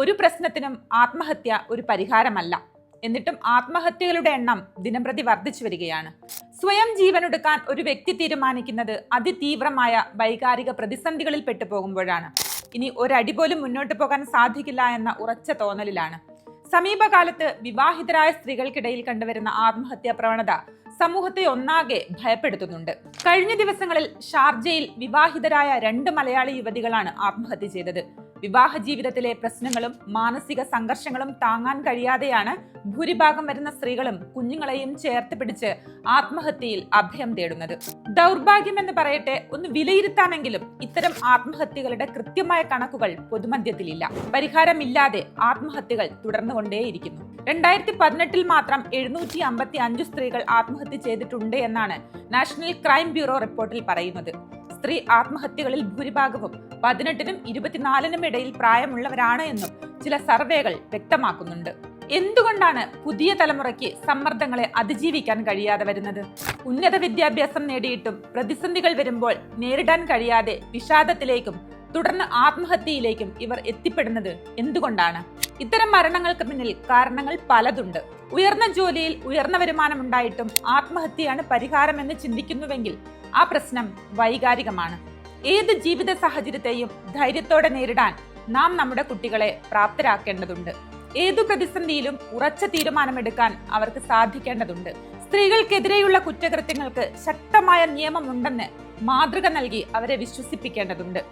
ഒരു പ്രശ്നത്തിനും ആത്മഹത്യ ഒരു പരിഹാരമല്ല. എന്നിട്ടും ആത്മഹത്യകളുടെ എണ്ണം ദിനംപ്രതി വർദ്ധിച്ചു വരികയാണ്. സ്വയം ജീവനൊടുക്കാൻ ഒരു വ്യക്തി തീരുമാനിക്കുന്നത് അതിതീവ്രമായ വൈകാരിക പ്രതിസന്ധികളിൽ പെട്ടു പെട്ടുപോകുമ്പോഴാണ് ഇനി ഒരടി പോലും മുന്നോട്ട് പോകാൻ സാധിക്കില്ല എന്ന ഉറച്ച തോന്നലിലാണ്. സമീപകാലത്ത് വിവാഹിതരായ സ്ത്രീകൾക്കിടയിൽ കണ്ടുവരുന്ന ആത്മഹത്യാ പ്രവണത സമൂഹത്തെ ഒന്നാകെ ഭയപ്പെടുത്തുന്നുണ്ട്. കഴിഞ്ഞ ദിവസങ്ങളിൽ ഷാർജയിൽ വിവാഹിതരായ രണ്ട് മലയാളി യുവതികളാണ് ആത്മഹത്യ ചെയ്തത്. വിവാഹ ജീവിതത്തിലെ പ്രശ്നങ്ങളും മാനസിക സംഘർഷങ്ങളും താങ്ങാൻ കഴിയാതെയാണ് ഭൂരിഭാഗം വരുന്ന സ്ത്രീകളും കുഞ്ഞുങ്ങളെയും ചേർത്ത് പിടിച്ച് ആത്മഹത്യയിൽ അഭയം തേടുന്നത്. ദൗർഭാഗ്യം എന്ന് പറയട്ടെ ഒന്ന് വിലയിരുത്താനെങ്കിലും ഇത്തരം ആത്മഹത്യകളുടെ കൃത്യമായ കണക്കുകൾ പൊതുമധ്യത്തിലില്ല. പരിഹാരമില്ലാതെ ആത്മഹത്യകൾ തുടർന്നുകൊണ്ടേയിരിക്കുന്നു. രണ്ടായിരത്തി പതിനെട്ടിൽ മാത്രം എഴുന്നൂറ്റി അമ്പത്തി അഞ്ച് സ്ത്രീകൾ ആത്മഹത്യ ചെയ്തിട്ടുണ്ട് എന്നാണ് നാഷണൽ ക്രൈം ബ്യൂറോ റിപ്പോർട്ടിൽ പറയുന്നത്. സ്ത്രീ ആത്മഹത്യകളിൽ ഭൂരിഭാഗവും പതിനെട്ടിനും ഇരുപത്തിനാലിനും ഇടയിൽ പ്രായമുള്ളവരാണ് എന്നും ചില സർവേകൾ വ്യക്തമാക്കുന്നുണ്ട്. എന്തുകൊണ്ടാണ് പുതിയ തലമുറയ്ക്ക് സമ്മർദ്ദങ്ങളെ അതിജീവിക്കാൻ കഴിയാതെ വരുന്നത്? ഉന്നത വിദ്യാഭ്യാസം നേടിയിട്ടും പ്രതിസന്ധികൾ വരുമ്പോൾ നേരിടാൻ കഴിയാതെ വിഷാദത്തിലേക്കും തുടർന്ന് ആത്മഹത്യയിലേക്കും ഇവർ എത്തിപ്പെടുന്നത് എന്തുകൊണ്ടാണ്? ഇത്തരം മരണങ്ങൾക്ക് പിന്നിൽ കാരണങ്ങൾ പലതുണ്ട്. ഉയർന്ന ജോലിയിൽ ഉയർന്ന വരുമാനം ഉണ്ടായിട്ടും ആത്മഹത്യയാണ് പരിഹാരമെന്ന് ചിന്തിക്കുന്നുവെങ്കിൽ ആ പ്രശ്നം വൈകാരികമാണ്. ഏത് ജീവിത സാഹചര്യത്തെയും ധൈര്യത്തോടെ നേരിടാൻ നാം നമ്മുടെ കുട്ടികളെ പ്രാപ്തരാക്കേണ്ടതുണ്ട്. ഏതു പ്രതിസന്ധിയിലും ഉറച്ച തീരുമാനമെടുക്കാൻ അവർക്ക് സാധിക്കേണ്ടതുണ്ട്. സ്ത്രീകൾക്കെതിരെയുള്ള കുറ്റകൃത്യങ്ങൾക്ക് ശക്തമായ നിയമമുണ്ടെന്ന് മാതൃക നൽകി അവരെ വിശ്വസിപ്പിക്കേണ്ടതുണ്ട്.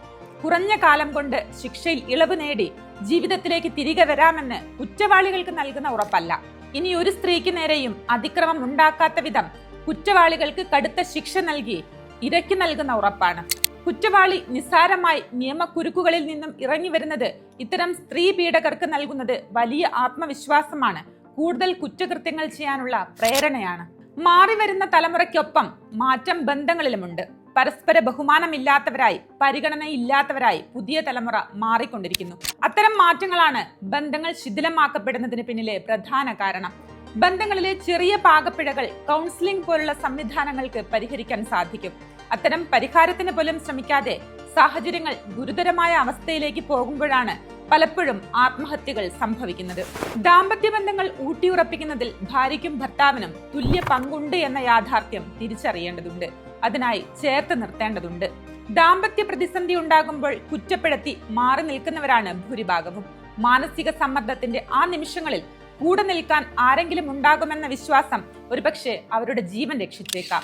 കുറഞ്ഞ കാലം കൊണ്ട് ശിക്ഷയിൽ ഇളവ് നേടി ജീവിതത്തിലേക്ക് തിരികെ വരാമെന്ന് കുറ്റവാളികൾക്ക് നൽകുന്ന ഉറപ്പല്ല. ഇനി ഒരു സ്ത്രീക്ക് നേരെയും അതിക്രമം ഉണ്ടാക്കാത്ത വിധം കുറ്റവാളികൾക്ക് കടുത്ത ശിക്ഷ നൽകി ഇരയ്ക്ക് നൽകുന്ന ഉറപ്പാണ്. കുറ്റവാളി നിസ്സാരമായി നിയമക്കുരുക്കുകളിൽ നിന്നും ഇറങ്ങി വരുന്നത് ഇത്തരം സ്ത്രീ പീഡകർക്ക് നൽകുന്നത് വലിയ ആത്മവിശ്വാസമാണ്. കൂടുതൽ കുറ്റകൃത്യങ്ങൾ ചെയ്യാനുള്ള പ്രേരണയാണ്. മാറി വരുന്ന തലമുറയ്ക്കൊപ്പം മാറ്റം ബന്ധങ്ങളിലുമുണ്ട്. പരസ്പര ബഹുമാനമില്ലാത്തവരായി പരിഗണനയില്ലാത്തവരായി പുതിയ തലമുറ മാറിക്കൊണ്ടിരിക്കുന്നു. അത്തരം മാറ്റങ്ങളാണ് ബന്ധങ്ങൾ ശിഥിലമാക്കപ്പെടുന്നതിന് പിന്നിലെ പ്രധാന കാരണം. ബന്ധങ്ങളിലെ ചെറിയ പാകപ്പിഴകൾ കൗൺസിലിംഗ് പോലുള്ള സംവിധാനങ്ങൾക്ക് പരിഹരിക്കാൻ സാധിക്കും. അത്തരം പരിഹാരത്തിന് പോലും ശ്രമിക്കാതെ സാഹചര്യങ്ങൾ ഗുരുതരമായ അവസ്ഥയിലേക്ക് പോകുമ്പോഴാണ് പലപ്പോഴും ആത്മഹത്യകൾ സംഭവിക്കുന്നത്. ദാമ്പത്യ ബന്ധങ്ങൾ ഊട്ടിയുറപ്പിക്കുന്നതിൽ ഭാര്യയ്ക്കും ഭർത്താവിനും തുല്യ പങ്കുണ്ട് എന്ന യാഥാർത്ഥ്യം തിരിച്ചറിയേണ്ടതുണ്ട്. അതിനായി ചേർത്ത് നിർത്തേണ്ടതുണ്ട്. ദാമ്പത്യ പ്രതിസന്ധി ഉണ്ടാകുമ്പോൾ കുറ്റപ്പെടുത്തി മാറി നിൽക്കുന്നവരാണ് ഭൂരിഭാഗവും. മാനസിക സമ്മർദ്ദത്തിന്റെ ആ നിമിഷങ്ങളിൽ കൂടെ നിൽക്കാൻ ആരെങ്കിലും ഉണ്ടാകുമെന്ന വിശ്വാസം ഒരുപക്ഷെ അവരുടെ ജീവൻ രക്ഷിച്ചേക്കാം.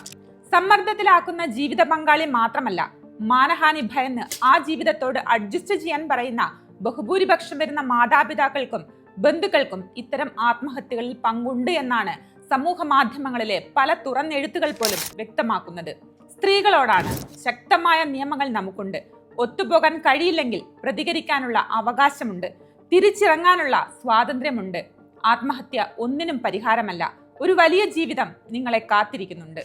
സമ്മർദ്ദത്തിലാക്കുന്ന ജീവിത പങ്കാളി മാത്രമല്ല മാനഹാനി ഭയന്ന് ആ ജീവിതത്തോട് അഡ്ജസ്റ്റ് ചെയ്യാൻ പറയുന്ന ബഹുഭൂരിപക്ഷം വരുന്ന മാതാപിതാക്കൾക്കും ബന്ധുക്കൾക്കും ഇത്തരം ആത്മഹത്യകളിൽ പങ്കുണ്ട് എന്നാണ് സമൂഹ മാധ്യമങ്ങളിലെ പല തുറന്നെഴുത്തുകൾ പോലും വ്യക്തമാക്കുന്നത്. സ്ത്രീകളോടാണ് ശക്തമായ നിയമങ്ങൾ നമുക്കുണ്ട്. ഒത്തുപോകാൻ കഴിയില്ലെങ്കിൽ പ്രതികരിക്കാനുള്ള അവകാശമുണ്ട്. തിരിച്ചിറങ്ങാനുള്ള സ്വാതന്ത്ര്യമുണ്ട്. ആത്മഹത്യ ഒന്നിനും പരിഹാരമല്ല. ഒരു വലിയ ജീവിതം നിങ്ങളെ കാത്തിരിക്കുന്നുണ്ട്.